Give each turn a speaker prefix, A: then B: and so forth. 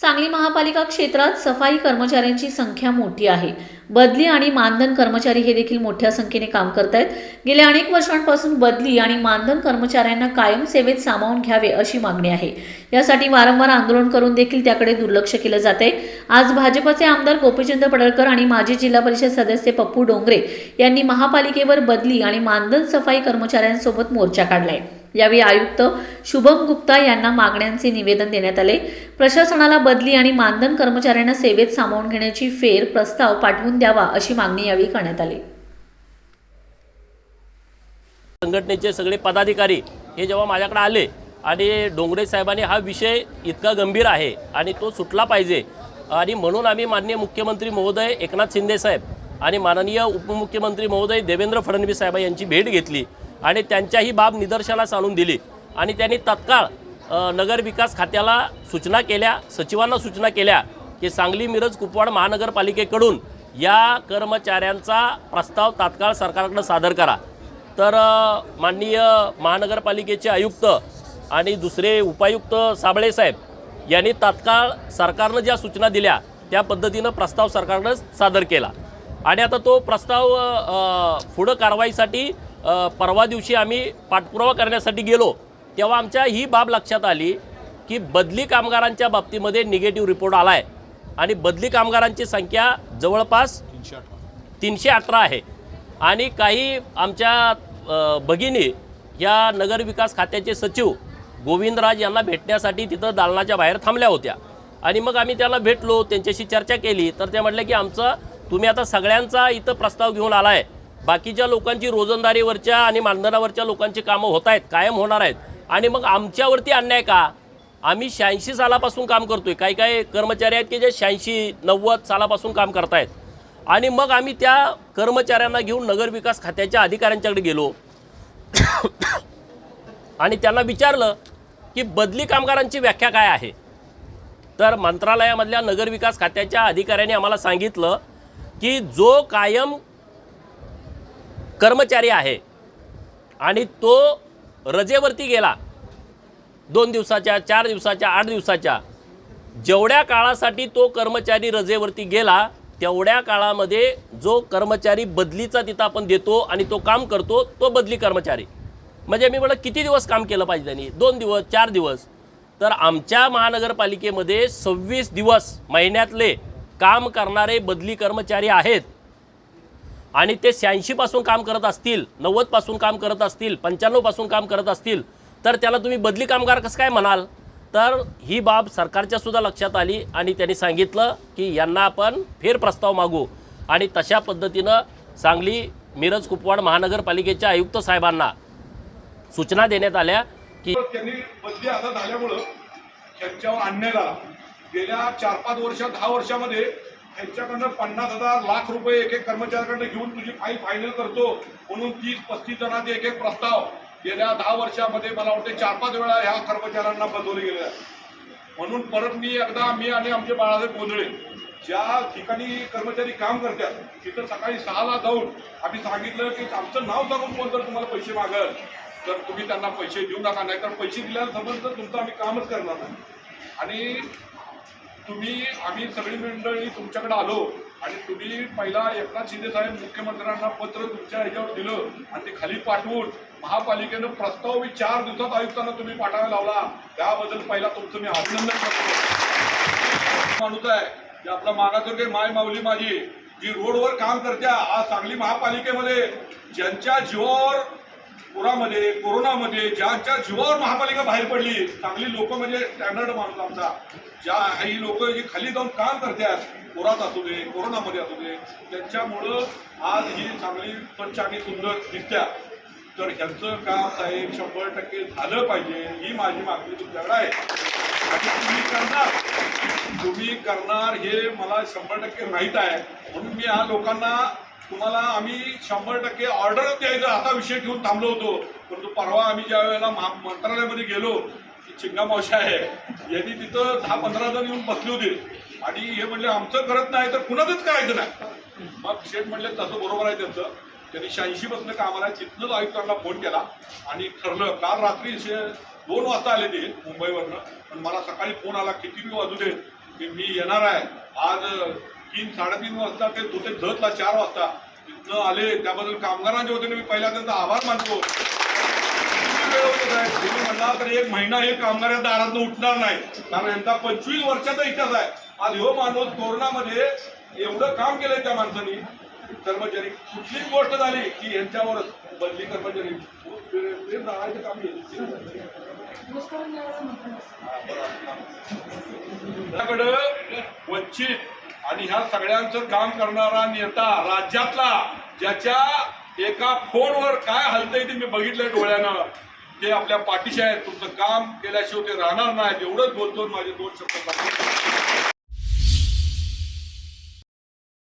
A: सांगली महापालिका क्षेत्रात सफाई कर्मचाऱ्यांची संख्या मोठी आहे. बदली आणि मानधन कर्मचारी हे देखील मोठ्या संख्येने काम करत आहेत गेल्या अनेक वर्षांपासून बदली आणि मानधन कर्मचाऱ्यांना कायम सेवेत सामावून घ्यावे अशी मागणी आहे. यासाठी वारंवार आंदोलन करून देखील त्याकडे दुर्लक्ष केलं जाते आज भाजपचे आमदार गोपीचंद पडळकर आणि माजी जिल्हा परिषद सदस्य पप्पू डोंगरे यांनी महापालिकेवर बदली आणि मानधन सफाई कर्मचाऱ्यांसोबत मोर्चा काढलाय. यावेळी आयुक्त शुभम गुप्ता यांना मागण्यांचे निवेदन देण्यात आले. प्रशासनाला बदली आणि मानधन कर्मचाऱ्यांना सेवेत सामावून घेण्याची फेर प्रस्ताव पाठवून द्यावा अशी मागणी यावेळी करण्यात आली.
B: संघटनेचे सगळे पदाधिकारी हे जेव्हा माझ्याकडे आले आणि डोंगरे साहेबांनी हा विषय इतका गंभीर आहे आणि तो सुटला पाहिजे आणि म्हणून आम्ही माननीय मुख्यमंत्री महोदय एकनाथ शिंदे साहेब आणि माननीय उपमुख्यमंत्री महोदय देवेंद्र फडणवीस साहेब यांची भेट घेतली. आणि त्यांच्या ही बाब निदर्शनास आणून दिली. आणि त्यांनी तत्काळ नगरविकास नगर विकास खात्याला सूचना केल्या सचिवांना सूचना केल्या की सांगली मिरज कुपवाड महानगरपालिकेकडून या कर्मचाऱ्यांचा प्रस्ताव तात्काळ सरकारकडे सादर करा. तर माननीय महानगरपालिकेचे आयुक्त आणि दुसरे उपायुक्त साबळे साहेब यांनी तात्काळ सरकारनं ज्या सूचना दिल्या त्या पद्धतीनं प्रस्ताव सरकारनं सादर केला. आणि आता तो प्रस्ताव पुढं कारवाईसाठी परवा दिवशी आम्ही पाठपुरावा करण्यासाठी गेलो तेव्हा आमच्या ही बाब लक्षात आली की बदली कामगारांच्या बाबतीमध्ये निगेटिव्ह रिपोर्ट आला आहे आणि बदली कामगारांची संख्या जवळपास तीनशे अठरा आहे. आणि काही आमच्या भगिनी या नगरविकास खात्याचे सचिव गोविंदराज यांना भेटण्यासाठी तिथं दालनाच्या बाहेर थांबल्या होत्या. आणि मग आम्ही त्याला भेटलो त्यांच्याशी चर्चा केली तर ते म्हटलं की आमचं तुम्ही आता सगळ्यांचा इथं प्रस्ताव घेऊन आला आहे बाकीच्या लोकांची रोजंदारीवरच्या आणि मानधनावरच्या लोकांची कामं होत आहेत कायम होणार आहेत. आणि मग आमच्यावरती अन्याय का? आम्ही शहाऐंशी सालापासून काम करतोय. काही काही कर्मचारी आहेत की जे शहाऐंशी नव्वद सालापासून काम करतायत. आणि मग आम्ही त्या कर्मचाऱ्यांना घेऊन नगरविकास खात्याच्या अधिकाऱ्यांच्याकडे गेलो. आणि त्यांना विचारलं की बदली कामगारांची व्याख्या काय आहे? तर मंत्रालयामधल्या नगरविकास खात्याच्या अधिकाऱ्यांनी आम्हाला सांगितलं की जो कायम कर्मचारी आहे. आणि तो रजेवरती गेला. दोन दिवसाच्या चार दिवसाच्या आठ दिवसाच्या. जेवढ्या काळासाठी तो कर्मचारी रजेवरती गेला तेवढ्या काळामध्ये जो कर्मचारी बदलीचा तिथं आपण देतो आणि तो काम करतो तो बदली कर्मचारी. म्हणजे मी म्हटलं किती दिवस काम केलं पाहिजे त्यांनी? दोन दिवस चार दिवस. तर आमच्या महानगरपालिकेमध्ये सव्वीस दिवस महिन्यातले काम करणारे बदली कर्मचारी आहेत. आणि ते शहाऐंशीपासून काम करत असतील नव्वदपासून काम करत असतील पंच्याण्णवपासून काम करत असतील तर त्याला तुम्ही बदली कामगार कसं काय म्हणाल? तर ही बाब सरकारच्या सुद्धा लक्षात आली आणि त्यांनी सांगितलं की यांना आपण फेर प्रस्ताव मागू. आणि तशा पद्धतीनं सांगली मिरज कुपवाड महानगरपालिकेच्या आयुक्त साहेबांना सूचना देण्यात आल्या की
C: त्यांनी बदली आता झाल्यामुळं त्यांच्यावर आणण्याला गेल्या चार पाच वर्षात दहा वर्षामध्ये त्यांच्याकडनं पन्नास हजार लाख रुपये एक एक कर्मचाऱ्याकडनं घेऊन तुझी फाईल फायनल करतो. म्हणून तीस पस्तीस जणांचे एक एक प्रस्ताव. गेल्या दहा वर्षामध्ये मला वाटते चार पाच वेळा ह्या कर्मचाऱ्यांना बदलले गेले. म्हणून परत मी एकदा मी आणि आमचे बाळासाहेब गोंधळे ज्या ठिकाणी कर्मचारी काम करतात तिथं सकाळी सहाला जाऊन आम्ही सांगितलं की आमचं नाव सांगून कोण जर तुम्हाला पैसे मागल तर तुम्ही त्यांना पैसे देऊ नका. नाही तर पैसे दिल्यानंतर तर तुमचं आम्ही कामच करणार नाही. आणि तुम्ही आम्ही सगळी मंडळी तुमच्याकडे आलो आणि तुम्ही पहिला एकनाथ शिंदे साहेब मुख्यमंत्र्यांना पत्र तुमच्या ह्याच्यावर दिलं आणि ते खाली पाठवून महापालिकेनं प्रस्ताव मी चार दिवसात आयुक्तांना तुम्ही पाठवायला लावला. त्याबद्दल पहिला तुमचं मी अभिनंदन करतो. माणूस आहे की आपला मागासवर्गीय माय माऊली माझी जी रोडवर काम करत्या आज सांगली महापालिकेमध्ये ज्यांच्या जीवावर पुरामध्ये कोरोनामध्ये ज्यांच्या जीवावर महापालिका बाहेर पडली चांगली लोक म्हणजे स्टँडर्ड माणूस आमचा. ज्या आई लोक जी खाली जाऊन काम करतात पुरात असू दे कोरोनामध्ये असू दे त्यांच्यामुळं आज ही चांगली स्वच्छ आणि सुंदर दिसत्या तर ह्यांचं काम साहेब शंभर टक्के झालं पाहिजे ही माझी मागणी तुमच्याकडे आहे. आणि तुम्ही करणार. तुम्ही करणार हे मला शंभर टक्के माहीत आहे. म्हणून मी या लोकांना तुम्हाला आम्ही शंभर टक्के ऑर्डर द्यायचा असा विषय ठेवून थांबलो होतो. परंतु परवा आम्ही ज्या वेळेला महा मंत्रालयामध्ये गेलो ती चिंगा मावशी आहे यांनी तिथं दहा पंधरा जण येऊन बसले होते. आणि हे म्हणले आमचं करत नाही तर कुणाचंच करायचं नाही. मग शेठ म्हणले तसं बरोबर आहे त्यांचं. त्यांनी शहाऐंशी पासून कामाला आहे. तिथनंच आयुक्तांना फोन केला. आणि ठरलं काल रात्री दोन वाजता आले ते मुंबईवरनं. पण मला सकाळी फोन आला किती मी वाजू दे की मी येणार आहे. आज तीन साडेतीन वाजता ते तुझे धतला चार वाजता तिथनं आले त्याबद्दल कामगारांच्या वतीने मी पहिला त्यांचा आभार मानतो? तुम्ही म्हणला तर एक महिना हे कामगार या दारातनं उठणार नाही. कारण यांचा पंचवीस वर्षाचा इतिहास आहे. आज ह्यो माणूस कोरोनामध्ये एवढं काम केलंय त्या माणसानी. कर्मचारी कुठलीच गोष्ट झाली की यांच्यावर बदली कर्मचारी. त्याकडं वंचित आणि ह्या सगळ्यांचं काम करणारा नेता राज्यातला ज्याच्या एका फोनवर काय हलतंय ते मी बघितलंय डोळ्यानं. ते आपल्या पाठीशी आहेत. तुमचं काम केल्याशिवाय ते राहणार नाही. एवढंच बोलतो माझे दोन शब्द